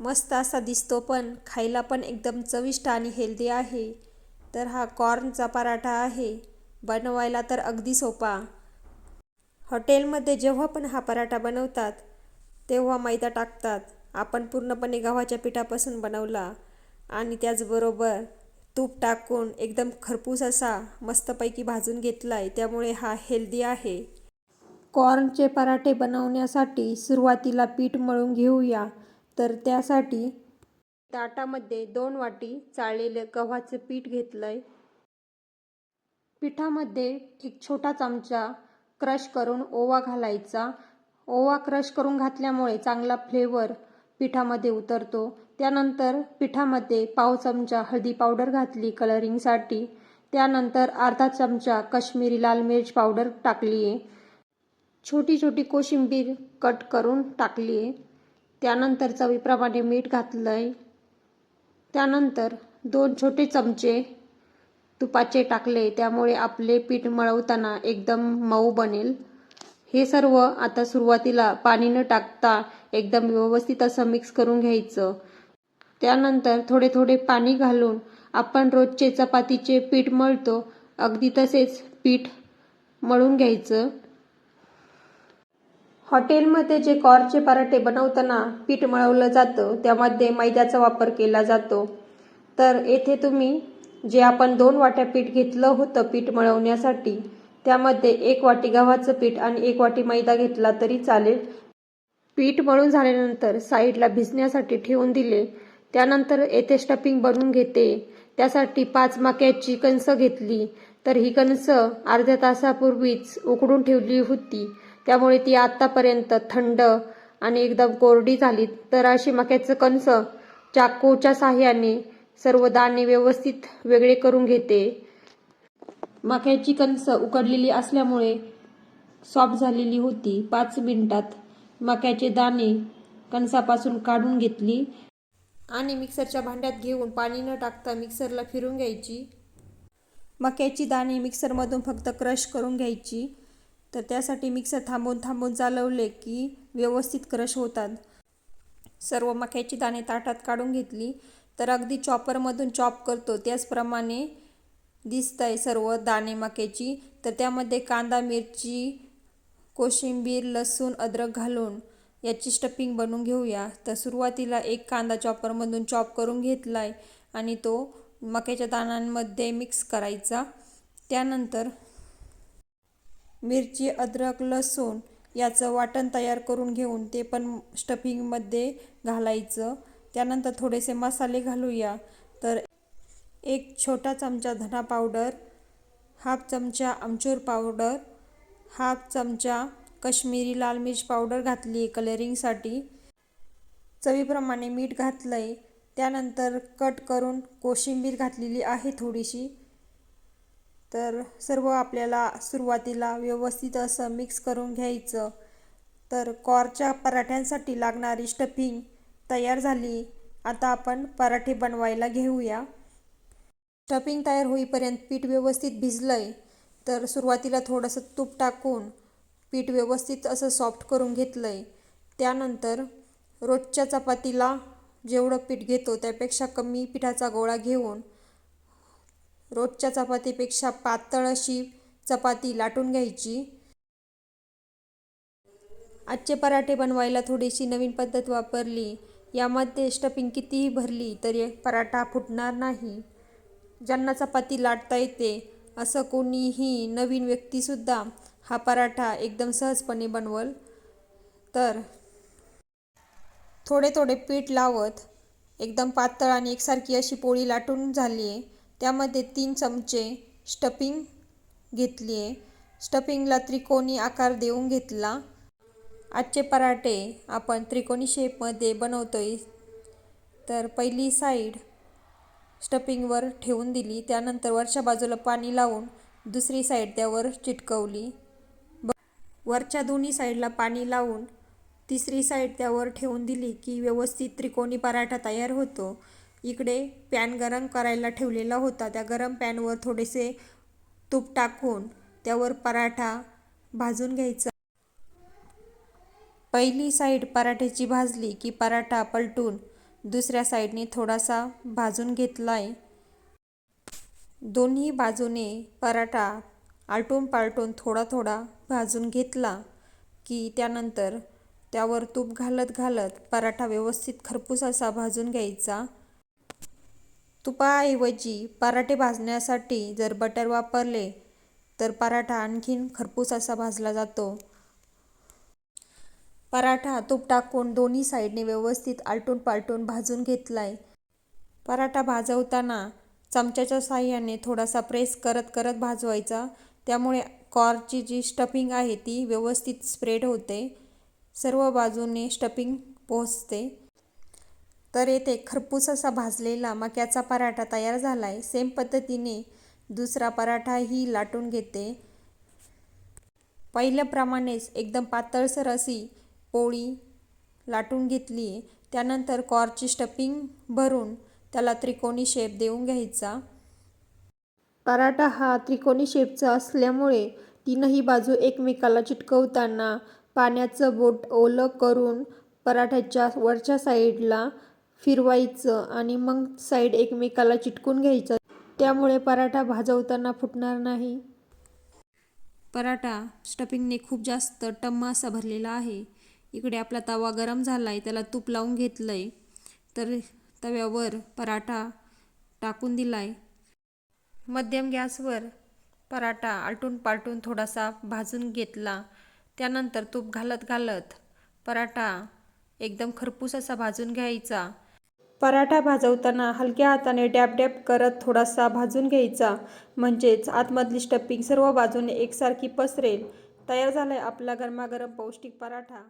मस्त असा दिसतो पण खायला पण एकदम चविष्ट आणि हेल्दी आहे. तर हा कॉर्नचा पराठा आहे. बनवायला तर अगदी सोपा. हॉटेलमध्ये जेव्हा पण हा पराठा बनवतात तेव्हा मैदा टाकतात. आपण पूर्णपणे गव्हाच्या पिठापासून बनवला आणि त्याचबरोबर तूप टाकून एकदम खरपूस असा मस्तपैकी भाजून घेतला आहे त्यामुळे हा हेल्दी आहे. कॉर्नचे पराठे बनवण्यासाठी सुरुवातीला पीठ मळून घेऊया. तर त्यासाठी ताटामध्ये दोन वाटी चाळलेलं गव्हाचं पीठ घेतलं आहे पिठामध्ये एक छोटा चमचा क्रश करून ओवा घालायचा. ओवा क्रश करून घातल्यामुळे चांगला फ्लेवर पिठामध्ये उतरतो. त्यानंतर पिठामध्ये पाव चमचा हळदी पावडर घातली कलरिंगसाठी. त्यानंतर अर्धा चमचा कश्मीरी लाल मिरच पावडर टाकली आहे छोटी छोटी कोशिंबीर कट करून टाकली आहे त्यानंतर चवीप्रमाणे मीठ घातलं आहे त्यानंतर दोन छोटे चमचे तुपाचे टाकले. त्यामुळे आपले पीठ मळवताना एकदम मऊ बनेल. हे सर्व आता सुरुवातीला पाणी न टाकता एकदम व्यवस्थित असं मिक्स करून घ्यायचं. त्यानंतर थोडे थोडे पाणी घालून आपण रोजचे चपातीचे पीठ मळतो. अगदी तसेच पीठ मळून घ्यायचं. हॉटेलमध्ये जे कॉरचे पराठे बनवताना पीठ मळवलं जातं त्यामध्ये मैद्याचा वापर केला जातो. तर येथे तुम्ही जे आपण दोन वाट्या पीठ घेतलं होतं पीठ मळवण्यासाठी त्यामध्ये एक वाटी गव्हाचं पीठ आणि एक वाटी मैदा घेतला तरी चालेल. पीठ मळून झाल्यानंतर साईडला भिजण्यासाठी ठेवून दिले. त्यानंतर येथे स्टफिंग बनवून घेते. त्यासाठी पाच मक्याची कणसं घेतली. तर ही कणस अर्ध्या तासापूर्वीच उकडून ठेवली होती. त्यामुळे ती आत्तापर्यंत थंड आणि एकदम कोरडी झाली. तर अशी मक्याचं कणस चाकूच्या साह्याने सर्व दाणे व्यवस्थित वेगळे करून घेते. मक्याची कणस उकडलेली असल्यामुळे सॉफ्ट झालेली होती. पाच मिनिटात मक्याचे दाणे कणसापासून काढून घेतली आणि मिक्सरच्या भांड्यात घेऊन पाणी न टाकता मिक्सरला फिरून घ्यायची. मक्याची दाणे मिक्सरमधून फक्त क्रश करून घ्यायची. तर त्यासाठी मिक्सर थांबून थांबून चालवले की व्यवस्थित क्रश होतात. सर्व मक्याची दाणे ताटात काढून घेतली तर अगदी चॉपरमधून चॉप करतो. त्याचप्रमाणे दिसत आहे सर्व दाणे मक्याची. तर त्यामध्ये कांदा मिरची कोशिंबीर लसूण अद्रक घालून याची स्टफिंग बनवून घेऊया. तर सुरुवातीला एक कांदा चॉपरमधून चॉप करून घेतला आहे आणि तो मक्याच्या दाण्यांमध्ये मिक्स करायचा. त्यानंतर मिरची अद्रक लसूण याचं वाटण तयार करून घेऊन ते पण स्टफिंगमध्ये घालायचं. त्यानंतर थोडेसे मसाले घालूया. तर एक छोटा चमचा धना पावडर हाफ चमचा आमचूर पावडर हाफ चमचा कश्मीरी लाल मिर्च पावडर घातली आहे कलरिंगसाठी. चवीप्रमाणे मीठ घातलं आहे त्यानंतर कट करून कोशिंबीर घातलेली आहे थोडीशी. तर सर्व आपल्याला सुरुवातीला व्यवस्थित असं मिक्स करून घ्यायचं. तर कॉरच्या पराठ्यांसाठी लागणारी स्टफिंग तयार झाली. आता आपण पराठे बनवायला घेऊया. स्टफिंग तयार होईपर्यंत पीठ व्यवस्थित भिजलं आहे तर सुरुवातीला थोडंसं तूप टाकून पीठ व्यवस्थित असं सॉफ्ट करून घेतलं आहे त्यानंतर रोजच्या चपातीला जेवढं पीठ घेतो त्यापेक्षा कमी पिठाचा गोळा घेऊन रोजच्या चपातीपेक्षा पातळ अशी चपाती लाटून घ्यायची. आजचे पराठे बनवायला थोडीशी नवीन पद्धत वापरली. यामध्ये स्टफिंग कितीही भरली तरी पराठा फुटणार नाही. ज्यांना चपाती लाटता येते असं कोणीही नवीन व्यक्तीसुद्धा हा पराठा एकदम सहजपणे बनवल तर. थोडे थोडे पीठ लावत एकदम पातळ आणि एकसारखी अशी पोळी लाटून झाली आहे त्यामध्ये तीन चमचे स्टपिंग घेतली आहे. स्टपिंगला त्रिकोणी आकार देऊन घेतला. आजचे पराठे आपण त्रिकोणी शेपमध्ये बनवतो आहे तर पहिली साईड स्टपिंगवर ठेवून दिली. त्यानंतर वरच्या बाजूला पाणी लावून दुसरी साईड त्यावर चिटकवली. वरच्या दोन्ही साईडला पाणी लावून तिसरी साईड त्यावर ठेवून दिली की व्यवस्थित त्रिकोणी पराठा तयार होतो. इकडे पॅन गरम करायला ठेवलेला होता. त्या गरम पॅनवर थोडेसे तूप टाकून त्यावर पराठा भाजून घ्यायचा. पहिली साईड पराठ्याची भाजली की पराठा पलटून दुसऱ्या साईडने थोडासा भाजून घेतला आहे दोन्ही बाजूने पराठा आलटून पालटून थोडा थोडा भाजून घेतला की त्यानंतर त्यावर तूप घालत घालत पराठा व्यवस्थित खरपूस असा भाजून घ्यायचा. तुपाऐवजी पराठे भाजण्यासाठी जर बटर वापरले तर पराठा आणखीन खरपूस असा भाजला जातो. पराठा तूप टाकून दोन्ही साईडने व्यवस्थित आलटून पालटून भाजून घेतलाय. पराठा भाजवताना चमच्याच्या साह्याने थोडासा प्रेस करत करत भाजवायचा. त्यामुळे कॉरची जी स्टफिंग आहे ती व्यवस्थित स्प्रेड होते. सर्व बाजूने स्टफिंग पोहोचते. तर येथे खरपूस असा भाजलेला मक्याचा पराठा तयार झाला आहे सेम पद्धतीने दुसरा पराठाही लाटून घेते. पहिल्याप्रमाणेच एकदम पातळसर अशी पोळी लाटून घेतली. आहे त्यानंतर कॉरची स्टपिंग भरून त्याला त्रिकोणी शेप देऊन घ्यायचा. पराठा हा त्रिकोणी शेपचा असल्यामुळे तीनही बाजू एकमेकाला चिटकवताना पाण्याचं बोट ओलं करून पराठ्याच्या वरच्या साईडला फिरवायचं आणि मग साईड एकमेकाला चिटकून घ्यायचं. त्यामुळे पराठा भाजवताना फुटणार नाही. पराठा स्टफिंगने खूप जास्त टम्मा असा भरलेला आहे. इकडे आपला तवा गरम झाला आहे त्याला तूप लावून घेतलं आहे तर तव्यावर पराठा टाकून दिला आहे मध्यम गॅसवर पराठा आलटून पालटून थोडासा भाजून घेतला. त्यानंतर तूप घालत घालत पराठा एकदम खरपूस असा भाजून घ्यायचा. पराठा भाजवताना हलक्या हाताने डॅब डॅब करत थोडासा भाजून घ्यायचा. म्हणजेच आतमधली स्टपिंग सर्व बाजूने एकसारखी पसरेल. तयार झालाय आपला गरमागरम पौष्टिक पराठा.